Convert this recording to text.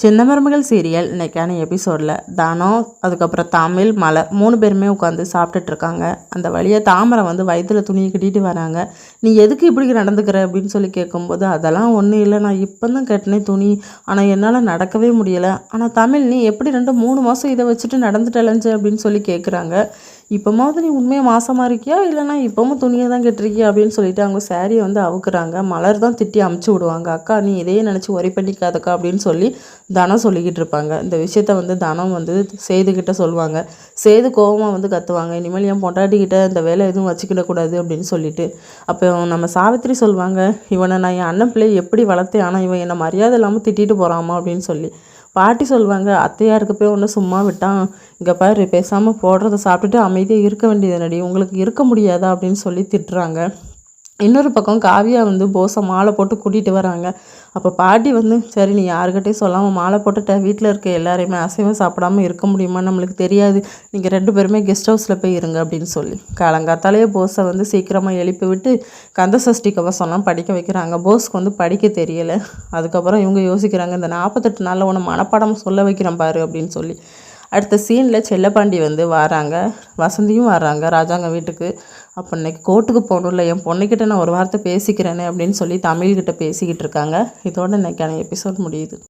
சின்ன மருமகள் சீரியல் இன்னைக்கான எபிசோடில் தானம் அதுக்கப்புறம் தமிழ் மலை மூணு பேருமே உட்காந்து சாப்பிட்டுட்டு இருக்காங்க. அந்த வழியாக தாமரை வந்து வயிற்றில் துணியை கட்டிட்டு வராங்க. நீ எதுக்கு இப்படி நடந்துக்கிற அப்படின்னு சொல்லி கேட்கும்போது அதெல்லாம் ஒன்றும் இல்லை. நான் இப்போ தான் கட்டினேன் துணி. ஆனால் என்னால் நடக்கவே முடியலை. ஆனால் தமிழ் நீ எப்படி ரெண்டு மூணு மாதம் இதை வச்சுட்டு நடந்துட்டலஞ்சு? அப்படின்னு சொல்லி கேட்குறாங்க இப்போமாவது நீ உண்மையாக மாசமாக இருக்கியா? இல்லைனா இப்போவும் துணியை தான் கெட்டிருக்கியா? அப்படின்னு சொல்லிட்டு அவங்க சாரியை வந்து அவுக்குறாங்க. மலர் தான் திட்டி அமுச்சு விடுவாங்க. அக்கா நீ இதையே நினச்சி ஒரி பண்ணிக்காதக்கா அப்படின்னு சொல்லி தனம் சொல்லிக்கிட்டு இருப்பாங்க. இந்த விஷயத்த வந்து தனம் வந்து சேதுக்கிட்ட சொல்லுவாங்க. சேது கோபமாக வந்து கத்துவாங்க. இனிமேல் என் பொண்டாட்டிக்கிட்ட இந்த வேலை எதுவும் வச்சுக்கிடக்கூடாது அப்படின்னு சொல்லிட்டு. அப்போ நம்ம சாவித்திரி சொல்லுவாங்க இவனை நான் என் அண்ணன் பிள்ளை எப்படி வளர்த்தேன்? ஆனால் இவன் என்னை மரியாதை இல்லாமல் திட்டிட்டு போகிறாமா அப்படின்னு சொல்லி. பாட்டி சொல்லுவாங்க அத்தையாருக்கு போய் ஒன்று சும்மா விட்டான். இங்கே பாரு பேசாமல் போடுறத சாப்பிட்டுட்டு அமை அமைதியாக இருக்க வேண்டியது நடி உங்களுக்கு இருக்க முடியாதா அப்படின்னு சொல்லி திட்டுறாங்க. இன்னொரு பக்கம் காவியா வந்து போஸை மாலை போட்டு கூட்டிகிட்டு வராங்க. அப்போ பாட்டி வந்து சரி நீ யாருக்கிட்டையும் சொல்லாமல் மாலை போட்டுட்ட. வீட்டில் இருக்க எல்லாரையுமே அசைவம் சாப்பிடாம இருக்க முடியுமா நம்மளுக்கு தெரியாது. நீங்கள் ரெண்டு பேருமே கெஸ்ட் ஹவுஸில் போய் இருங்க அப்படின்னு சொல்லி. காலங்காத்தாலேயே போஸை வந்து சீக்கிரமாக எழுப்பி விட்டு கந்த சஷ்டி கவசம்லாம் படிக்க வைக்கிறாங்க. போஸ்க்கு வந்து படிக்க தெரியலை. அதுக்கப்புறம் இவங்க யோசிக்கிறாங்க இந்த நாற்பத்தெட்டு நாளில் உன்னை மனப்பாடம் சொல்ல வைக்கிறேன் பாரு அப்படின்னு சொல்லி. அடுத்த சீனில் செல்லப்பாண்டி வந்து வராங்க. வசந்தியும் வராங்க. ராஜாங்க வீட்டுக்கு. அப்போ இன்னைக்கு கோர்ட்டுக்கு போகணும்ல. என் பொண்ணுக்கிட்ட நான் ஒரு வார்த்தை பேசிக்கிறேனே அப்படின்னு சொல்லி தமிழ்கிட்ட பேசிக்கிட்டு இருக்காங்க. இதோட இன்றைக்கான எபிசோட் முடியுது.